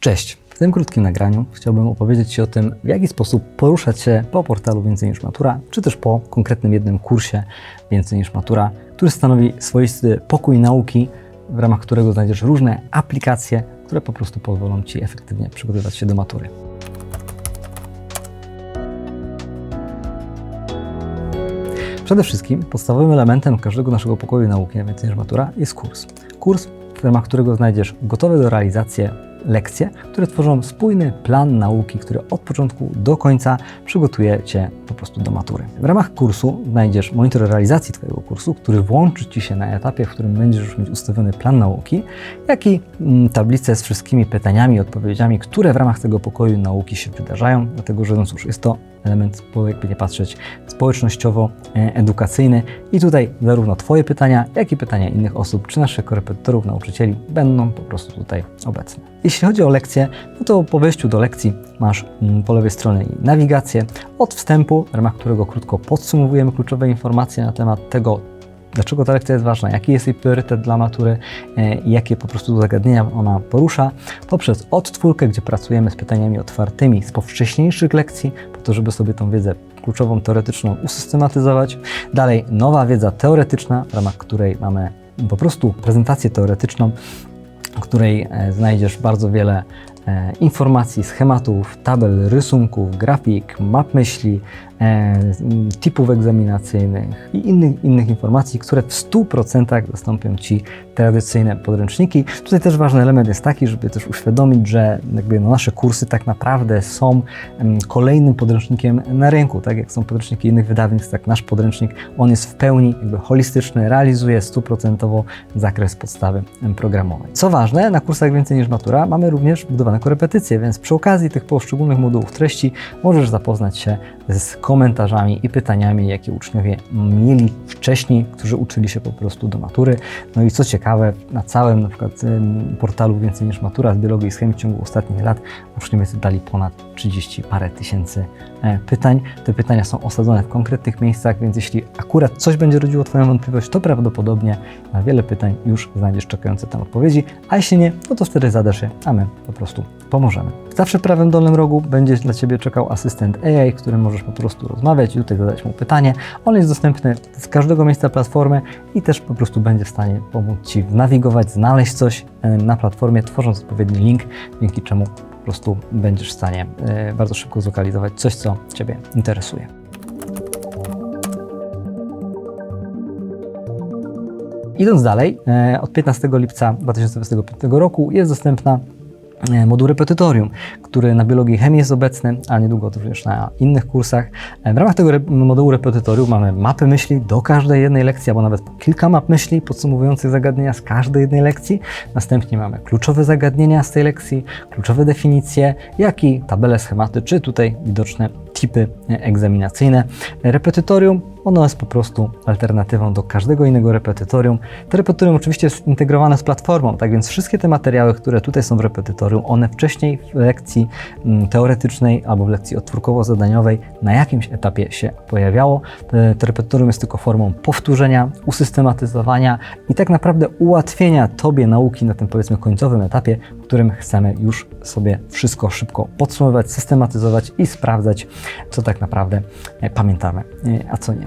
Cześć! W tym krótkim nagraniu chciałbym opowiedzieć Ci o tym, w jaki sposób poruszać się po portalu Więcej niż Matura, czy też po konkretnym jednym kursie Więcej niż Matura, który stanowi swoisty pokój nauki, w ramach którego znajdziesz różne aplikacje, które po prostu pozwolą Ci efektywnie przygotowywać się do matury. Przede wszystkim podstawowym elementem każdego naszego pokoju nauki na Więcej niż Matura jest kurs. Kurs, w ramach którego znajdziesz gotowe do realizacji lekcje, które tworzą spójny plan nauki, który od początku do końca przygotuje Cię po prostu do matury. W ramach kursu znajdziesz monitor realizacji Twojego kursu, który włączy Ci się na etapie, w którym będziesz już mieć ustawiony plan nauki, jak i mm, tablicę z wszystkimi pytaniami i odpowiedziami, które w ramach tego pokoju nauki się wydarzają, dlatego że no cóż, jest to element, jakby nie patrzeć, społecznościowo-edukacyjny i tutaj zarówno Twoje pytania, jak i pytania innych osób, czy naszych korepetytorów, nauczycieli będą po prostu tutaj obecne. Jeśli chodzi o lekcje, no to po wejściu do lekcji masz mm, po lewej stronie nawigację od wstępu, w ramach którego krótko podsumowujemy kluczowe informacje na temat tego, dlaczego ta lekcja jest ważna, jaki jest jej priorytet dla matury e, i jakie po prostu zagadnienia ona porusza, poprzez odtwórkę, gdzie pracujemy z pytaniami otwartymi z powcześniejszych lekcji, po to, żeby sobie tą wiedzę kluczową, teoretyczną usystematyzować. Dalej nowa wiedza teoretyczna, w ramach której mamy po prostu prezentację teoretyczną, w której e, znajdziesz bardzo wiele informacji, schematów, tabel, rysunków, grafik, map myśli, e, typów egzaminacyjnych i innych, innych informacji, które w 100% zastąpią Ci tradycyjne podręczniki. Tutaj też ważny element jest taki, żeby też uświadomić, że jakby no nasze kursy tak naprawdę są em, kolejnym podręcznikiem na rynku. Tak jak są podręczniki innych wydawnictw, tak nasz podręcznik, on jest w pełni jakby holistyczny, realizuje stuprocentowo zakres podstawy programowej. Co ważne, na kursach więcej niż matura mamy również budowane korepetycje, więc przy okazji tych poszczególnych modułów treści możesz zapoznać się z komentarzami i pytaniami, jakie uczniowie mieli wcześniej, którzy uczyli się po prostu do matury. No i co ciekawe, na całym na przykład portalu więcej niż matura z biologii i chemii w ciągu ostatnich lat uczniowie zadali ponad 30 parę tysięcy e, pytań. Te pytania są osadzone w konkretnych miejscach, więc jeśli akurat coś będzie rodziło Twoją wątpliwość, to prawdopodobnie na wiele pytań już znajdziesz czekające tam odpowiedzi, a jeśli nie, no to wtedy zadasz je, a my po prostu pomożemy. Zawsze w prawym dolnym rogu będzie dla Ciebie czekał asystent AI, którym możesz po prostu rozmawiać i tutaj zadać mu pytanie. On jest dostępny z każdego miejsca platformy i też po prostu będzie w stanie pomóc Ci nawigować, znaleźć coś e, na platformie, tworząc odpowiedni link, dzięki czemu po prostu będziesz w stanie e, bardzo szybko zlokalizować coś, co Ciebie interesuje. Idąc dalej, e, od 15 lipca 2025 roku jest dostępna moduł repetytorium, który na biologii i chemii jest obecny, a niedługo również na innych kursach. E, W ramach tego modułu repetytorium mamy mapy myśli do każdej jednej lekcji, albo nawet kilka map myśli podsumowujących zagadnienia z każdej jednej lekcji. Następnie mamy kluczowe zagadnienia z tej lekcji, kluczowe definicje, jak i tabele, schematy, czy tutaj widoczne tipy e, egzaminacyjne. Repetytorium ono jest po prostu alternatywą do każdego innego repetytorium. To repetytorium oczywiście jest zintegrowane z platformą, tak więc wszystkie te materiały, które tutaj są w repetytorium, one wcześniej w lekcji mm, teoretycznej albo w lekcji odtwórkowo-zadaniowej na jakimś etapie się pojawiało. E, To repetytorium jest tylko formą powtórzenia, usystematyzowania i tak naprawdę ułatwienia Tobie nauki na tym powiedzmy końcowym etapie, w którym chcemy już sobie wszystko szybko podsumowywać, systematyzować i sprawdzać, co tak naprawdę e, pamiętamy, e, a co nie.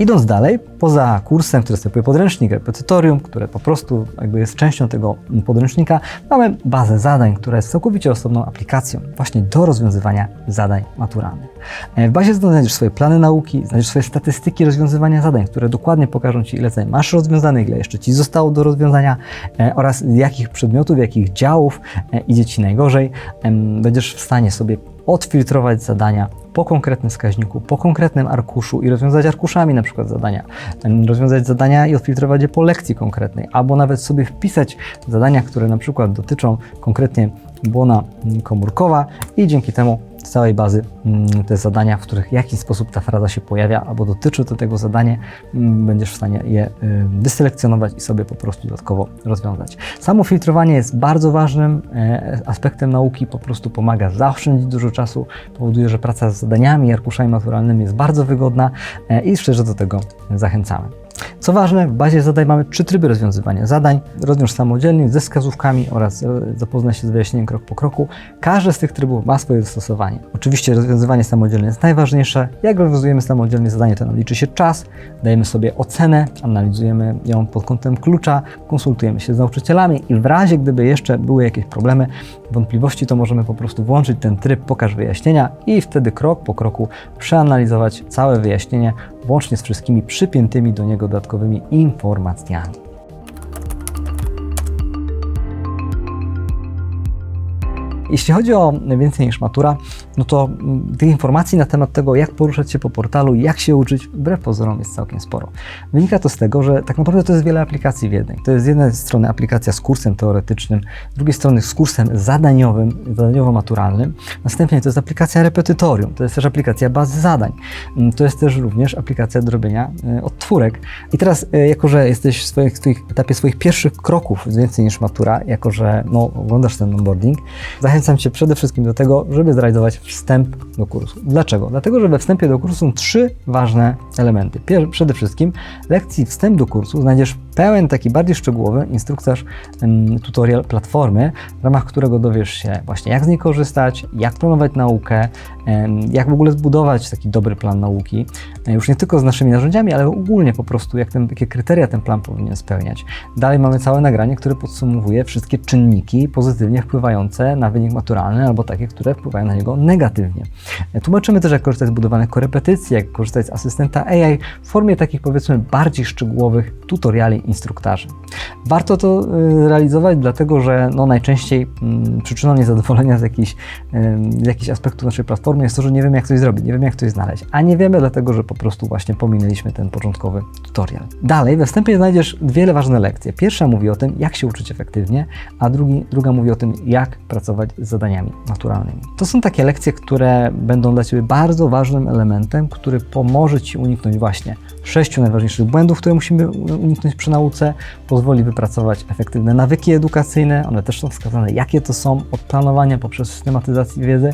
Idąc dalej, poza kursem, który stosuje podręcznik, repetytorium, które po prostu jakby jest częścią tego podręcznika, mamy bazę zadań, która jest całkowicie osobną aplikacją właśnie do rozwiązywania zadań maturalnych. E, W bazie zadań znajdziesz swoje plany nauki, znajdziesz swoje statystyki rozwiązywania zadań, które dokładnie pokażą Ci, ile zadań masz rozwiązanych, ile jeszcze Ci zostało do rozwiązania e, oraz jakich przedmiotów, jakich działów e, idzie Ci najgorzej. Będziesz w stanie sobie odfiltrować zadania po konkretnym wskaźniku, po konkretnym arkuszu i rozwiązać arkuszami na przykład zadania. Rozwiązać zadania i odfiltrować je po lekcji konkretnej, albo nawet sobie wpisać zadania, które na przykład dotyczą konkretnie błona komórkowa i dzięki temu całej bazy mm, te zadania, w których w jakiś sposób ta fraza się pojawia albo dotyczy to tego zadanie, mm, będziesz w stanie je y, wyselekcjonować i sobie po prostu dodatkowo rozwiązać. Samo filtrowanie jest bardzo ważnym e, aspektem nauki, po prostu pomaga zaoszczędzić dużo czasu, powoduje, że praca z zadaniami i arkuszami maturalnymi jest bardzo wygodna e, i szczerze do tego zachęcamy. Co ważne, w bazie zadań mamy trzy tryby rozwiązywania zadań. Rozwiąż samodzielnie ze wskazówkami oraz e, zapoznaj się z wyjaśnieniem krok po kroku. Każdy z tych trybów ma swoje zastosowanie. Oczywiście rozwiązywanie samodzielne jest najważniejsze. Jak rozwiązujemy samodzielnie zadanie, to nam liczy się czas, dajemy sobie ocenę, analizujemy ją pod kątem klucza, konsultujemy się z nauczycielami i w razie gdyby jeszcze były jakieś problemy, wątpliwości, to możemy po prostu włączyć ten tryb pokaż wyjaśnienia i wtedy krok po kroku przeanalizować całe wyjaśnienie, włącznie z wszystkimi przypiętymi do niego dodatkowymi informacjami. Jeśli chodzi o więcej niż matura, no to tych informacji na temat tego, jak poruszać się po portalu, jak się uczyć, wbrew pozorom jest całkiem sporo. Wynika to z tego, że tak naprawdę to jest wiele aplikacji w jednej. To jest z jednej strony aplikacja z kursem teoretycznym, z drugiej strony z kursem zadaniowym, zadaniowo-maturalnym. Następnie to jest aplikacja repetytorium, to jest też aplikacja bazy zadań. Mm, To jest też również aplikacja do robienia e, odtwórek. I teraz, e, jako że jesteś w swoich, w etapie swoich pierwszych kroków więcej niż matura, jako że no, oglądasz ten onboarding, zachęcam Cię przede wszystkim do tego, żeby zrealizować wstęp do kursu. Dlaczego? Dlatego, że we wstępie do kursu są trzy ważne elementy. Pier przede wszystkim lekcji wstęp do kursu znajdziesz pełen, taki bardziej szczegółowy instruktaż, tutorial platformy, w ramach którego dowiesz się właśnie jak z niej korzystać, jak planować naukę, jak w ogóle zbudować taki dobry plan nauki, y, już nie tylko z naszymi narzędziami, ale ogólnie po prostu, jak ten, jakie kryteria ten plan powinien spełniać. Dalej mamy całe nagranie, które podsumowuje wszystkie czynniki pozytywnie wpływające na wynik maturalny, albo takie, które wpływają na niego negatywnie. Y, Tłumaczymy też, jak korzystać z budowanych korepetycji, jak korzystać z asystenta AI w formie takich powiedzmy bardziej szczegółowych tutoriali instruktarzy. Warto to y, realizować, dlatego że no, najczęściej mm, przyczyną niezadowolenia z jakichś, ym, z jakichś aspektów naszej platformy jest to, że nie wiemy, jak coś zrobić, nie wiemy, jak coś znaleźć. A nie wiemy, dlatego że po prostu właśnie pominęliśmy ten początkowy tutorial. Dalej, we wstępie znajdziesz wiele ważne lekcje. Pierwsza mówi o tym, jak się uczyć efektywnie, a drugi, druga mówi o tym, jak pracować z zadaniami naturalnymi. To są takie lekcje, które będą dla Ciebie bardzo ważnym elementem, który pomoże Ci uniknąć właśnie sześciu najważniejszych błędów, które musimy uniknąć przy nauce, pozwoli wypracować efektywne nawyki edukacyjne, one też są wskazane, jakie to są, od planowania poprzez systematyzację wiedzy,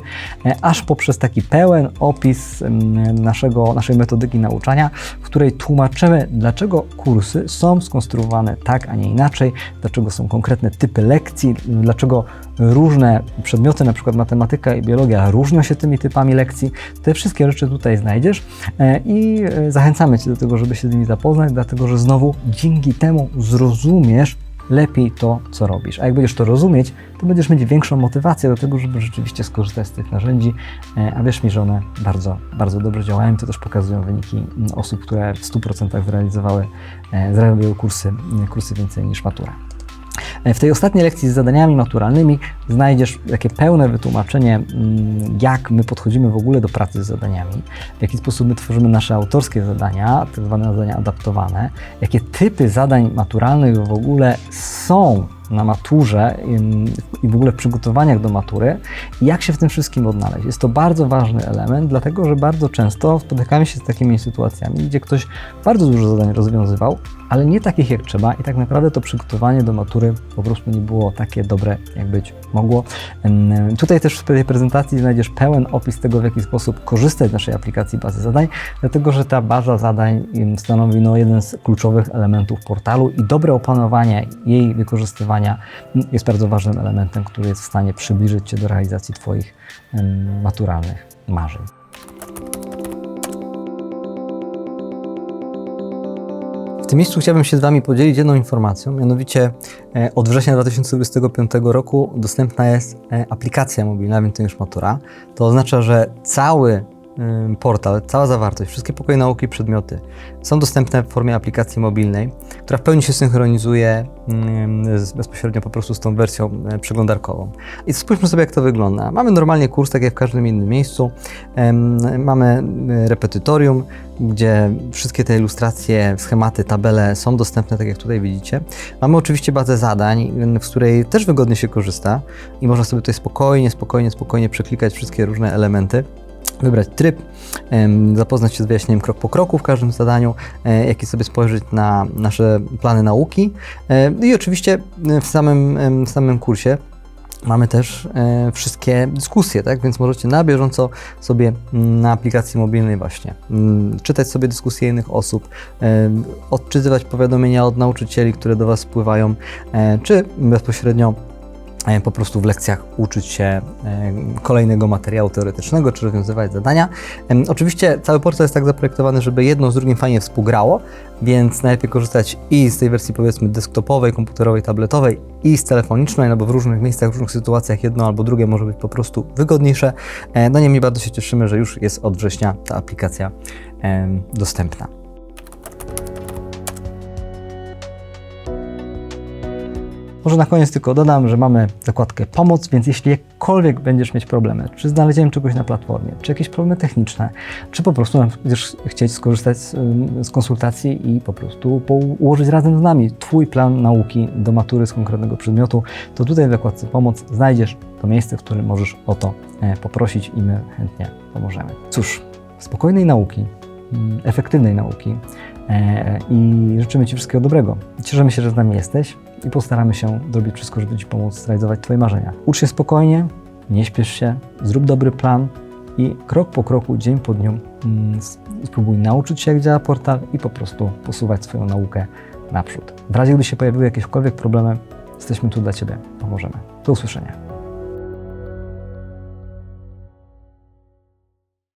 e, aż poprzez taki pełen opis mm, naszego, naszej metodyki nauczania, w której tłumaczymy, dlaczego kursy są skonstruowane tak, a nie inaczej, dlaczego są konkretne typy lekcji, dlaczego różne przedmioty, na przykład matematyka i biologia, różnią się tymi typami lekcji. Te wszystkie rzeczy tutaj znajdziesz e, i e, zachęcamy Cię do tego, żeby się z nimi zapoznać, dlatego że znowu dzięki temu zrozumiesz lepiej to, co robisz. A jak będziesz to rozumieć, to będziesz mieć większą motywację do tego, żeby rzeczywiście skorzystać z tych narzędzi, e, a wierz mi, że one bardzo, bardzo dobrze działają. To też pokazują wyniki mm, osób, które w 100% zrealizowały, e, zrealizowały kursy, kursy więcej niż matura. E, W tej ostatniej lekcji z zadaniami maturalnymi znajdziesz takie pełne wytłumaczenie, mm, jak my podchodzimy w ogóle do pracy z zadaniami, w jaki sposób my tworzymy nasze autorskie zadania, tak zwane zadania adaptowane, jakie typy zadań maturalnych w ogóle są na maturze i w ogóle w przygotowaniach do matury i jak się w tym wszystkim odnaleźć. Jest to bardzo ważny element, dlatego że bardzo często spotykamy się z takimi sytuacjami, gdzie ktoś bardzo dużo zadań rozwiązywał, ale nie takich jak trzeba i tak naprawdę to przygotowanie do matury po prostu nie było takie dobre, jak być mogło. Tutaj też w tej prezentacji znajdziesz pełen opis tego, w jaki sposób korzystać z naszej aplikacji bazy zadań, dlatego że ta baza zadań stanowi no, jeden z kluczowych elementów portalu i dobre opanowanie jej wykorzystywania ym, jest bardzo ważnym elementem, który jest w stanie przybliżyć Cię do realizacji Twoich maturalnych marzeń. W tym miejscu chciałbym się z Wami podzielić jedną informacją, mianowicie e, od września 2025 roku dostępna jest e, aplikacja mobilna Więcej niż Matura. To oznacza, że cały portal, cała zawartość, wszystkie pokoje nauki i przedmioty są dostępne w formie aplikacji mobilnej, która w pełni się synchronizuje bezpośrednio po prostu z tą wersją e, przeglądarkową. I spójrzmy sobie, jak to wygląda. Mamy normalnie kurs, tak jak w każdym innym miejscu. Mamy y, repetytorium, gdzie wszystkie te ilustracje, schematy, tabele są dostępne, tak jak tutaj widzicie. Mamy oczywiście bazę zadań, w której też wygodnie się korzysta i można sobie tutaj spokojnie, spokojnie, spokojnie przeklikać wszystkie różne elementy wybrać tryb, zapoznać się z wyjaśnieniem krok po kroku w każdym zadaniu, e, jak i sobie spojrzeć na nasze plany nauki e, i oczywiście w samym, w samym kursie mamy też e, wszystkie dyskusje, tak? Więc możecie na bieżąco sobie mm, na aplikacji mobilnej właśnie mm, czytać sobie dyskusje innych osób, e, odczytywać powiadomienia od nauczycieli, które do Was spływają, e, czy bezpośrednio e, po prostu w lekcjach uczyć się e, kolejnego materiału teoretycznego, czy rozwiązywać zadania. Oczywiście cały portal jest tak zaprojektowany, żeby jedno z drugim fajnie współgrało, więc najlepiej korzystać i z tej wersji powiedzmy desktopowej, komputerowej, tabletowej i z telefonicznej, no bo w różnych miejscach, w różnych sytuacjach jedno albo drugie może być po prostu wygodniejsze. E, No niemniej bardzo się cieszymy, że już jest od września ta aplikacja dostępna. Może na koniec tylko dodam, że mamy zakładkę pomoc, więc jeśli jakkolwiek będziesz mieć problemy, czy znalezieniem czegoś na platformie, czy jakieś problemy techniczne, czy po prostu będziesz chcieć skorzystać z, z konsultacji i po prostu ułożyć razem z nami Twój plan nauki do matury z konkretnego przedmiotu, to tutaj w zakładce pomoc znajdziesz to miejsce, w którym możesz o to e, poprosić i my chętnie pomożemy. Cóż, spokojnej nauki, mm, efektywnej nauki i życzymy Ci wszystkiego dobrego. Cieszymy się, że z nami jesteś i postaramy się zrobić wszystko, żeby Ci pomóc zrealizować Twoje marzenia. Ucz się spokojnie, nie śpiesz się, zrób dobry plan i krok po kroku, dzień po dniu mm, spróbuj nauczyć się, jak działa portal i po prostu posuwać swoją naukę naprzód. W razie, gdy się pojawiły jakiekolwiek problemy, jesteśmy tu dla Ciebie, pomożemy. Do usłyszenia.